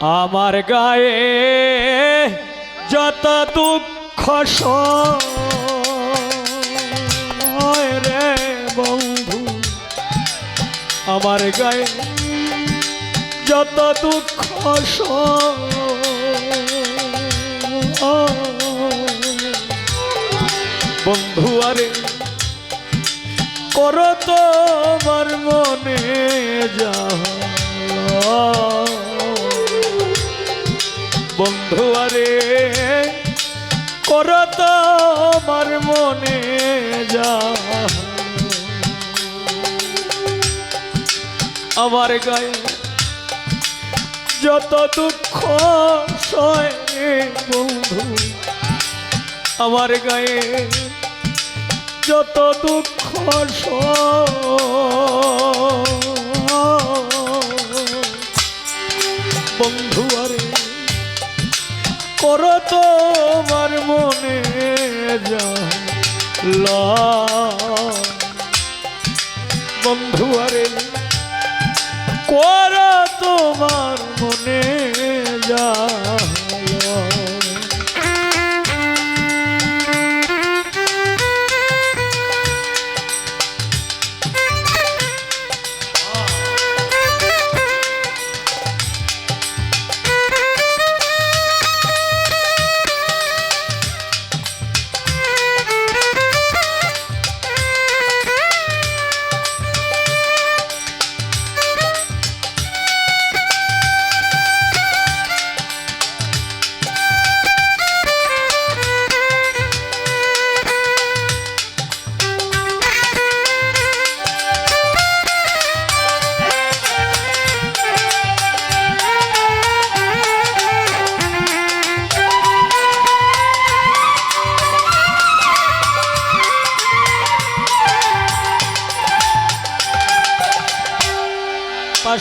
আমার গায়ে যত দুঃখ রে বন্ধু, আমার গায়ে যত দুঃখ বন্ধু, আরে করো তোমার মনে যা বন্ধু করো তোমার মনে যা। আমার গায়ে যত দুঃখ সয় বন্ধু, আমার গায়ে যত দুঃখ বন্ধু আরে করো তোমার মনে যা বন্ধু আরে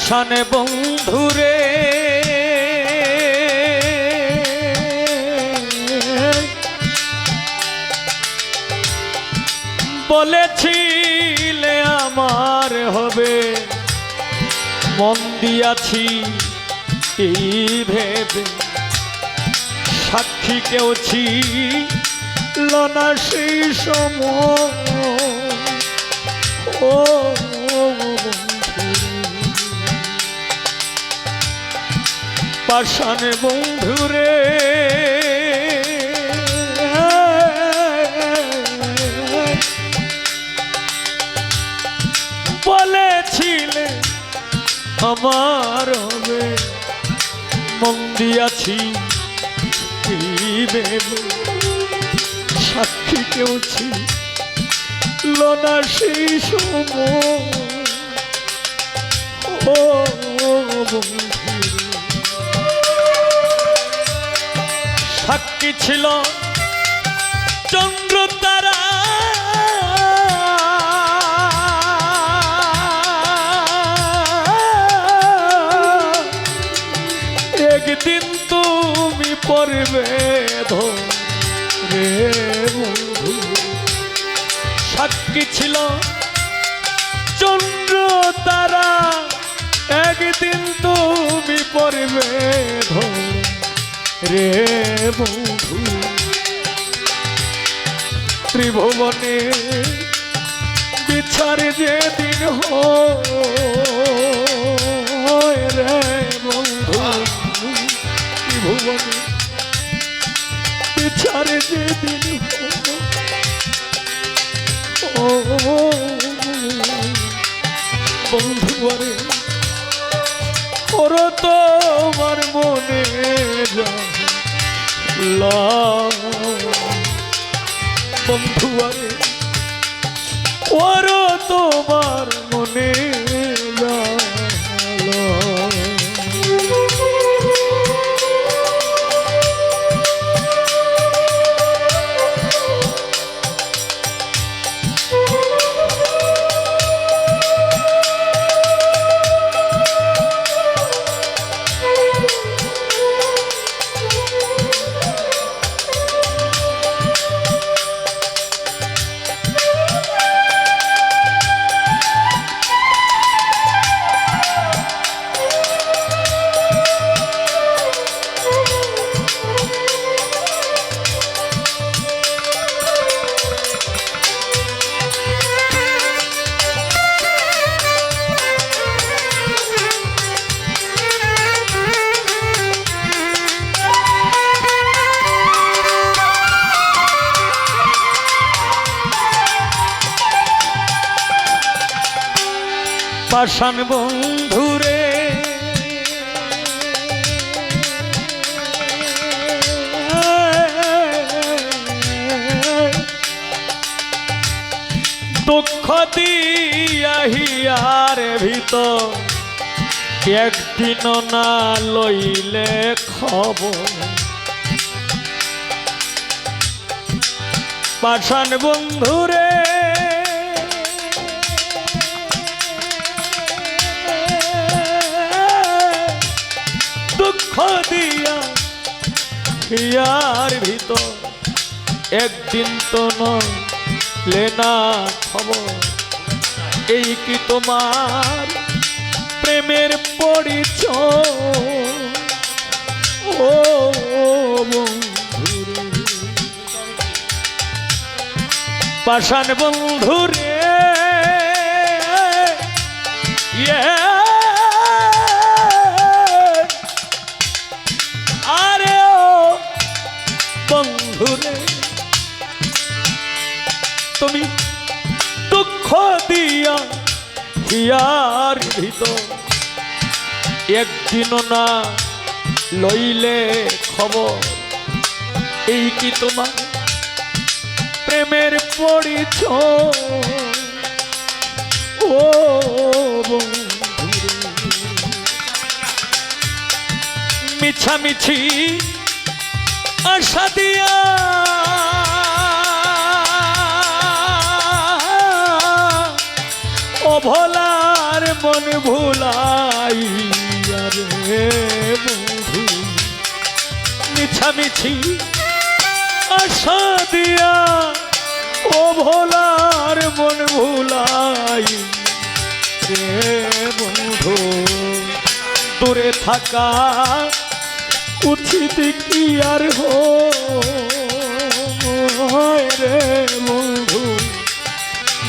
পাশানে বন্ধুরে। বলেছিলে আমার হবে, মন দিয়াছি এই ভেবে। সাক্ষী কেউ ছিল সেই সময়। ও পাশানে বন্ধুরে। বলেছিলে আমার হবে, মন দিয়াছি সাক্ষী কেউ ছিল না সেই সময় ও বন্ধু। সাক্ষী ছিল চন্দ্র তারা। একদিন তুমি পড়বে সাক্ষী ছিল চন্দ্র তারা। একদিন তুমি পড়বে ধরে রে বন্ধু ত্রিভুবনে বিচার যেদিন হয় রে বন্ধু ত্রিভুবনে বিচার যেদিন ও বন্ধু আরে ওর তোমার বন্ধু আরে ওর তোমার মনে পাষাণ বন্ধুরে। দুঃখ দিয়া হিয়ার ভিতর একদিন না লইলে খবর। পাষাণ বন্ধুরে। দুঃখ দিয়া হিয়ার ভিতর। একদিন তো নয় লেনা খবর। এই কি তোমার প্রেমের পরিচয়? ও পাষাণ বন্ধুরে ইয়ে বন্ধুরে তুমি দুঃখ দিয়া হিয়ার ভিতর একদিনও না লইলে খবর। এই কি তোমার প্রেমের পরিচয়? ও মিছামিছি আশা দিয়া অভলার মন ভুলাই রে বন্ধু মিছামিছি আশা দিয়া ও ভোলার মন ভুলাই রে বন্ধু দূরে থাকা উচিত কি আর হো, রে বন্ধু।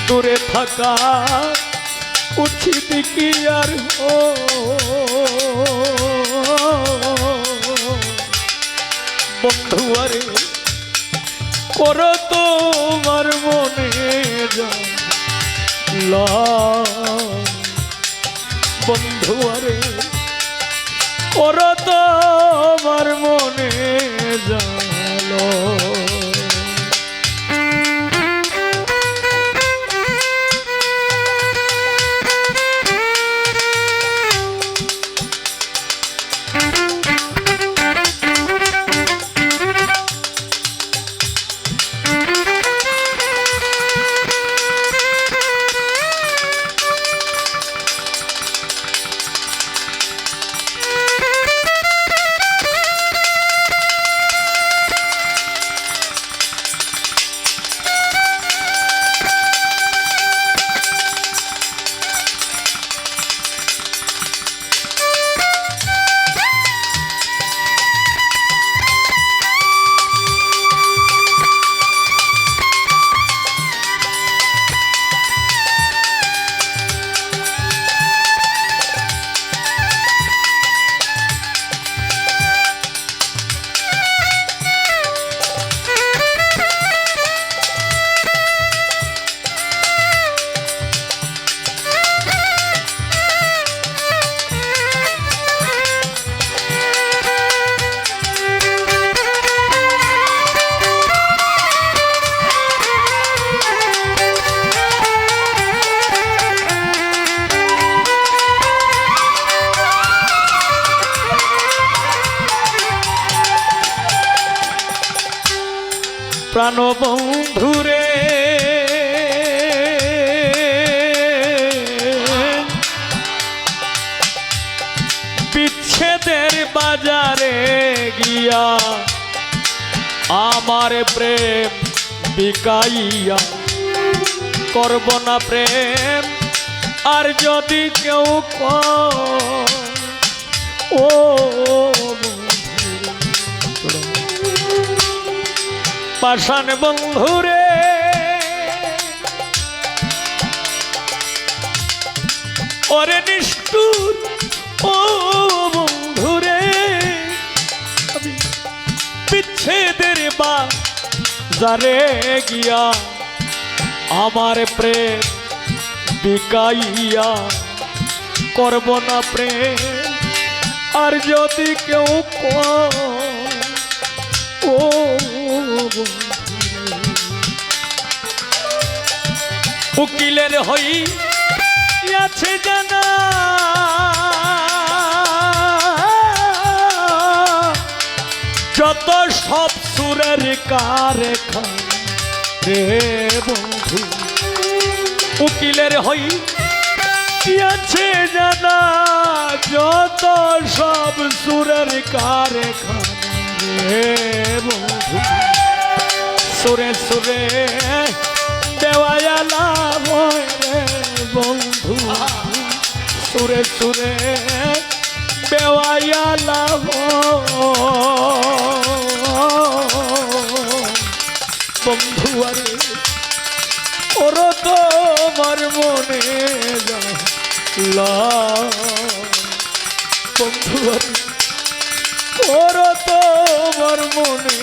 দূরে থাকা উচিত কি আর হো, বন্ধু, আরে করো তোমার মনে বন্ধু, আরে করো তোমার মনে জালো প্রাণবন্ধুরে বিচ্ছেদের বাজারে গিয়া আমার প্রেম বিকাইয়া করব না প্রেম। আর যদি কেউ ও পাষাণ বন্ধুরে। ওরে নিষ্ঠুর ও বন্ধুরে বিচ্ছেদের বা যারে গিয়া আমার প্রেম বিকাইয়া করব না প্রেম। আর যদি কেউ ও উকিলের হই আছে জানা। যত সব সুরের কারখানা রে বন্ধু, উকিলের হই আছে জানা। যত সব সুরের কারখানা রে বন্ধু। সুরে সুরে দেওয়ালা বন্ধু। সুরে সুরে দেওয়ালা বন্ধু আরে, ওর তোমার মনে বন্ধু আরে, ওর তোমার মনে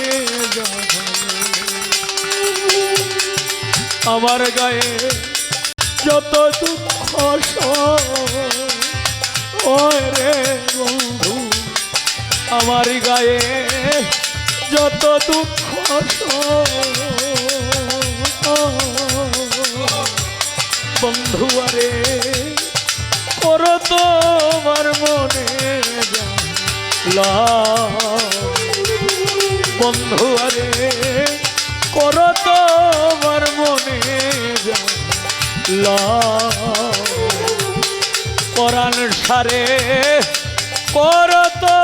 যা আমার গায়ে যত দুঃখ রে বন্ধু, আমার গায়ে যত দুঃখ বন্ধু, আরে করো তোমার মনে বন্ধু, আরে করো তোমার মনে পরাণ সারে করো তোমার